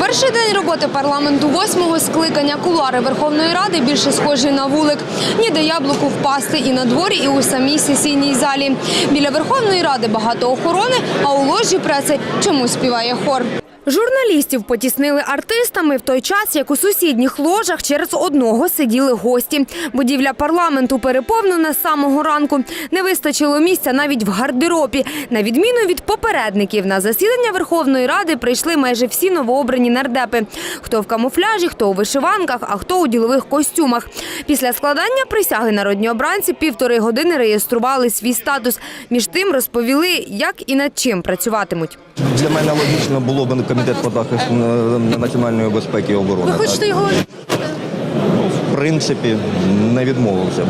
Перший день роботи парламенту восьмого скликання кулари Верховної Ради більше схожі на вулик. Ніде яблуку впасти і на дворі, і у самій сесійній залі. Біля Верховної Ради багато охорони, а у ложі преси чомусь співає хор. Журналістів потіснили артистами в той час, як у сусідніх ложах через одного сиділи гості. Будівля парламенту переповнена з самого ранку. Не вистачило місця навіть в гардеробі. На відміну від попередників, на засідання Верховної Ради прийшли майже всі новообрані нардепи. Хто в камуфляжі, хто у вишиванках, а хто у ділових костюмах. Після складання присяги народні обранці півтори години реєстрували свій статус. Між тим розповіли, як і над чим працюватимуть. Для мене логічно було б комітет по захисту національної безпеки і оборони. Хочете його В принципі, не відмовився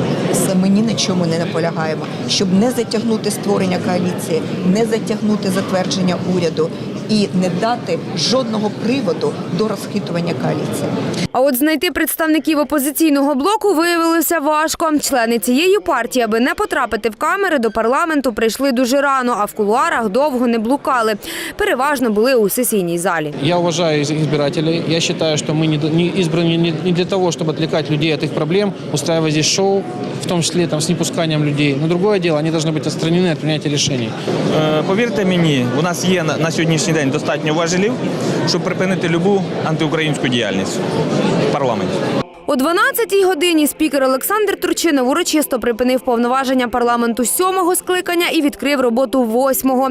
ми ні на чому не наполягаємо, щоб не затягнути створення коаліції, не затягнути затвердження уряду і не дати жодного приводу до розхитування коаліції. А от знайти представників опозиційного блоку виявилося важко. Члени цієї партії, аби не потрапити в камери, до парламенту прийшли дуже рано, а в кулуарах довго не блукали. Переважно були у сесійній залі. Я уважаю их избирателей. Я считаю, что мы не, д- не избраны не, не для того, чтобы отвлекать людей от их проблем, устраивать здесь шоу, в том числе там, с непусканием людей. Но другое дело, они должны быть отстранены от принятия решений. Е, Повірте мені, у нас є на на сьогоднішній день достатньо важелів, щоб припинити любу антиукраїнську діяльність в парламенті. О 12-й годині спікер Олександр Турчинов урочисто припинив повноваження парламенту сьомого скликання і відкрив роботу восьмого.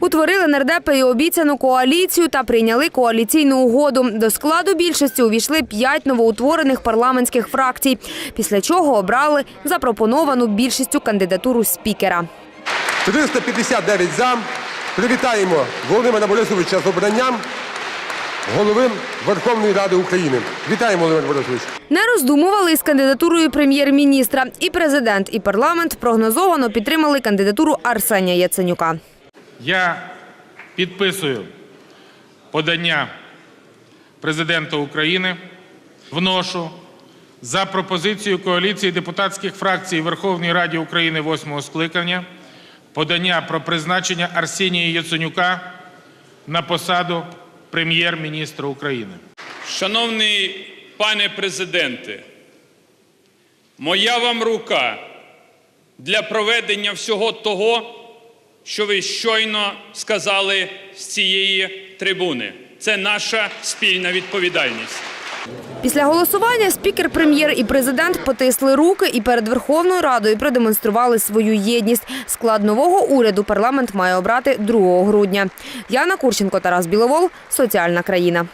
Утворили нардепи і обіцяну коаліцію та прийняли коаліційну угоду. До складу більшості увійшли п'ять новоутворених парламентських фракцій, після чого обрали запропоновану більшістю кандидатуру спікера. 359 за. Привітаємо Володимира Борисовича з обранням голови Верховної Ради України. Вітаємо, Володимир Борисович. Не роздумували із кандидатурою прем'єр-міністра. І президент, і парламент прогнозовано підтримали кандидатуру Арсенія Яценюка. Я підписую подання президента України, вношу за пропозицією коаліції депутатських фракцій Верховній Раді України восьмого скликання подання про призначення Арсенія Яценюка на посаду прем'єр-міністра України. Шановний пане президенте, моя вам рука для проведення всього того, що ви щойно сказали з цієї трибуни. Це наша спільна відповідальність. Після голосування спікер, прем'єр і президент потисли руки і перед Верховною Радою продемонстрували свою єдність. Склад нового уряду парламент має обрати 2 грудня. Яна Курченко, Тарас Біловол. Соціальна країна.